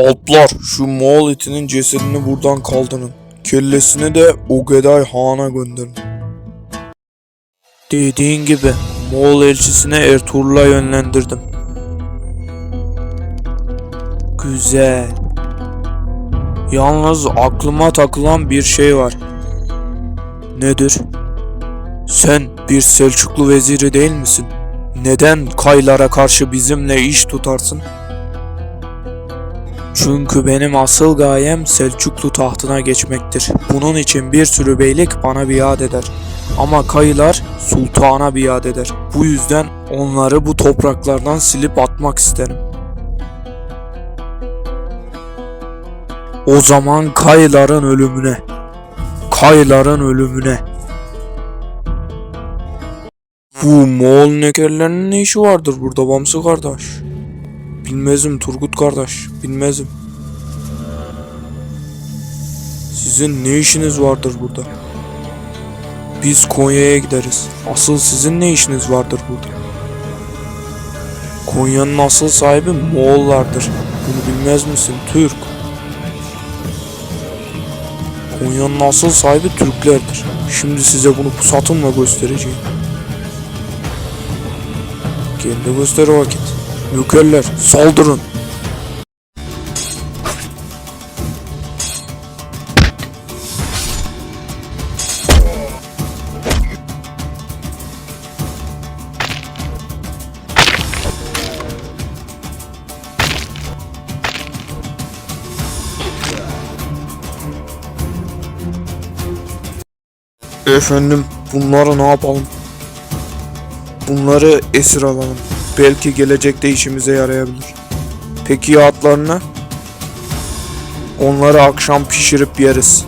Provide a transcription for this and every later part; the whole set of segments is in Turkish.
Alplar şu Moğol itinin cesedini buradan kaldırın. Kellesini de Ogeday Han'a gönderin. Dediğin gibi Moğol elçisine Ertuğrul'a yönlendirdim. Güzel. Yalnız aklıma takılan bir şey var. Nedir? Sen bir Selçuklu veziri değil misin? Neden Kaylara karşı bizimle iş tutarsın? Çünkü benim asıl gayem Selçuklu tahtına geçmektir. Bunun için bir sürü beylik bana biat eder. Ama kayılar sultana biat eder. Bu yüzden onları bu topraklardan silip atmak isterim. O zaman kayıların ölümüne. Kayıların ölümüne. Bu Moğol nekerlerinin ne işi vardır burada Bamsı kardeş? Bilmezim Turgut kardeş, bilmezim. Sizin ne işiniz vardır burada? Biz Konya'ya gideriz. Asıl sizin ne işiniz vardır burada? Konya'nın asıl sahibi Moğollardır. Bunu bilmez misin Türk? Konya'nın asıl sahibi Türklerdir. Şimdi size bunu pusatımla göstereceğim. Gel de göster o vakit. Nökerler saldırın. Efendim bunları ne yapalım? Bunları esir alalım. Belki gelecekte işimize yarayabilir. Peki ya atlarını? Onları akşam pişirip yeriz.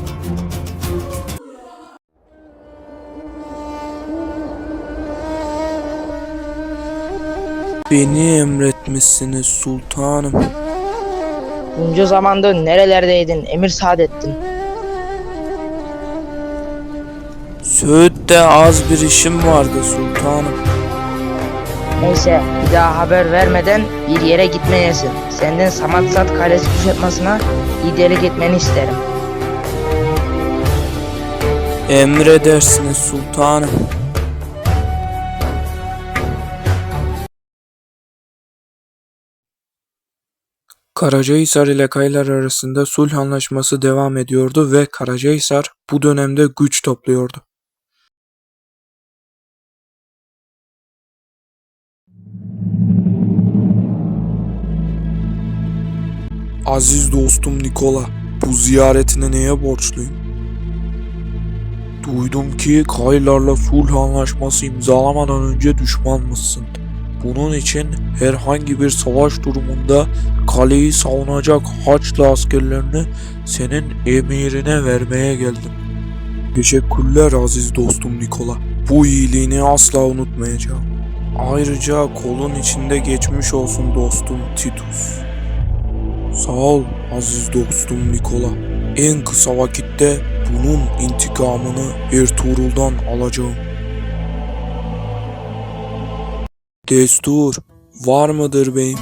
Beni emretmişsiniz sultanım. Bunca zamandır nerelerdeydin Emir Saadettin? Söğüt'te az bir işim vardı sultanım. Neyse bir daha haber vermeden bir yere gitmeyesin. Senden Samatsat Kalesi kuşatmasına liderlik etmeni isterim. Emredersiniz sultanım. Karacahisar ile Kaylar arasında sulh anlaşması devam ediyordu ve Karacahisar bu dönemde güç topluyordu. Aziz dostum Nikola, bu ziyaretine neye borçluyum? Duydum ki Kaylarla sulh anlaşması imzalamadan önce düşmanmışsın. Bunun için herhangi bir savaş durumunda kaleyi savunacak Haçlı askerlerini senin emirine vermeye geldim. Teşekkürler aziz dostum Nikola. Bu iyiliğini asla unutmayacağım. Ayrıca kolun içinde geçmiş olsun dostum Titus. Sağ ol aziz dostum Nikola. En kısa vakitte bunun intikamını Ertuğrul'dan alacağım. Destur var mıdır beyim?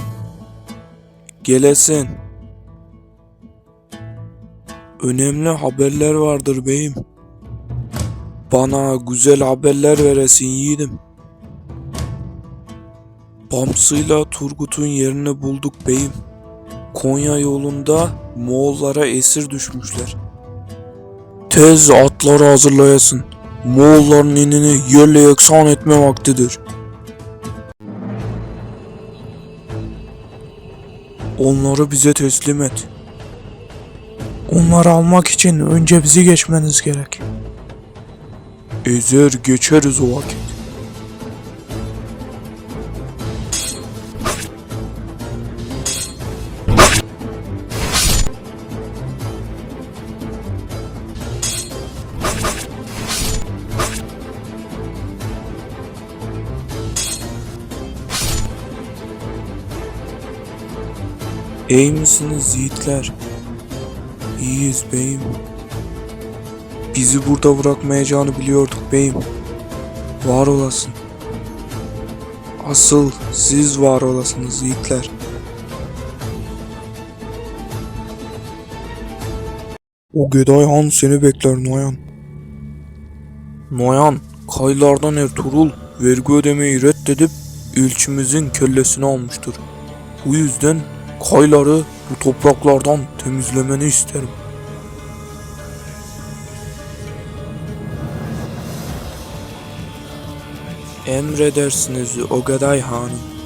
Gelesin. Önemli haberler vardır beyim. Bana güzel haberler veresin yiğidim. Bamsı'yla Turgut'un yerini bulduk beyim. Konya yolunda Moğollara esir düşmüşler. Tez atları hazırlayasın. Moğolların inini yerle yeksan etme vaktidir. Onları bize teslim et. Onları almak için önce bizi geçmeniz gerek. Ezer geçeriz o vakit. İyi misiniz yiğitler? İyiyiz beyim. Bizi burada bırakmayacağını biliyorduk beyim. Var olasın. Asıl siz var olasınız yiğitler. O Geday Han seni bekler Noyan. Noyan, Kaylardan Ertuğrul vergi ödemeyi reddedip elçimizin kellesini almıştır. Bu yüzden Kayları bu topraklardan temizlemeni isterim. Emredersiniz o Geday Hanım.